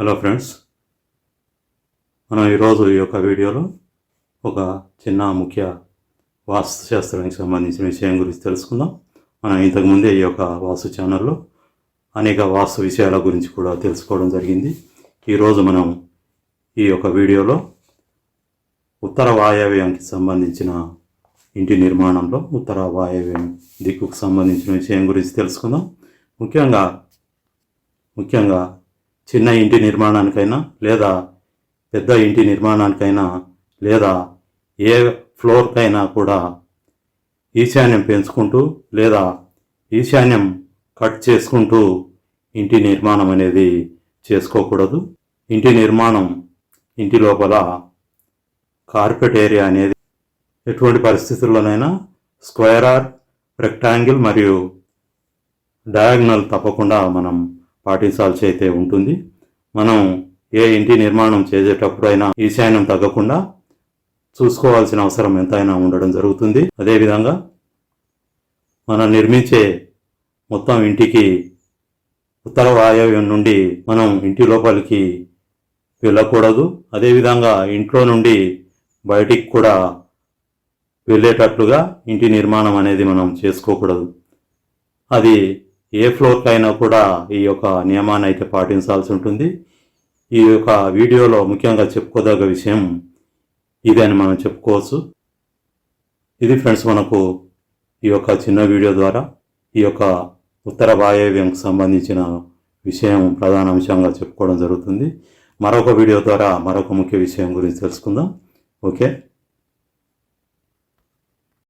Hello friends మనం ఈరోజు ఈ యొక్క వీడియోలో ఒక చిన్న ముఖ్య వాస్తుశాస్త్రానికి సంబంధించిన విషయం గురించి తెలుసుకుందాం. మనం ఇంతకుముందే ఈ యొక్క వాస్తు ఛానల్లో అనేక వాస్తు విషయాల గురించి కూడా తెలుసుకోవడం జరిగింది. ఈరోజు మనం ఈ యొక్క వీడియోలో ఉత్తర వాయవ్యానికి సంబంధించిన ఇంటి నిర్మాణంలో ఉత్తర వాయవ్యం దిక్కుకు సంబంధించిన విషయం గురించి తెలుసుకుందాం. ముఖ్యంగా ముఖ్యంగా చిన్న ఇంటి నిర్మాణానికైనా లేదా పెద్ద ఇంటి నిర్మాణానికైనా లేదా ఏ ఫ్లోర్కైనా కూడా ఈశాన్యం పెంచుకుంటూ లేదా ఈశాన్యం కట్ చేసుకుంటూ ఇంటి నిర్మాణం అనేది చేసుకోకూడదు. ఇంటి నిర్మాణం ఇంటి లోపల కార్పెట్ ఏరియా అనేది ఎటువంటి పరిస్థితుల్లోనైనా స్క్వేర్ ఆర్ రెక్టాంగిల్ మరియు డయాగ్నల్ తప్పకుండా మనం పాటించాల్సి అయితే ఉంటుంది. మనం ఏ ఇంటి నిర్మాణం చేసేటప్పుడైనా ఈశాన్యం తగ్గకుండా చూసుకోవాల్సిన అవసరం ఎంతైనా ఉండడం జరుగుతుంది. అదేవిధంగా మనం నిర్మించే మొత్తం ఇంటికి ఉత్తర వాయవ్యం నుండి మనం ఇంటి లోపలికి వెళ్ళకూడదు. అదేవిధంగా ఇంట్లో నుండి బయటికి కూడా వెళ్ళేటట్లుగా ఇంటి నిర్మాణం అనేది మనం చేసుకోకూడదు. అది ఏ ఫ్లోర్కైనా కూడా ఈ యొక్క నియమాన్ని అయితే పాటించాల్సి ఉంటుంది. ఈ యొక్క వీడియోలో ముఖ్యంగా చెప్పుకోదగ్గ విషయం ఇదని అని మనం చెప్పుకోవచ్చు. ఇది ఫ్రెండ్స్ మనకు ఈ యొక్క చిన్న వీడియో ద్వారా ఈ యొక్క ఉత్తర వాయవ్యంకి సంబంధించిన విషయం ప్రధాన అంశంగా చెప్పుకోవడం జరుగుతుంది. మరొక వీడియో ద్వారా మరొక ముఖ్య విషయం గురించి తెలుసుకుందాం. ఓకే?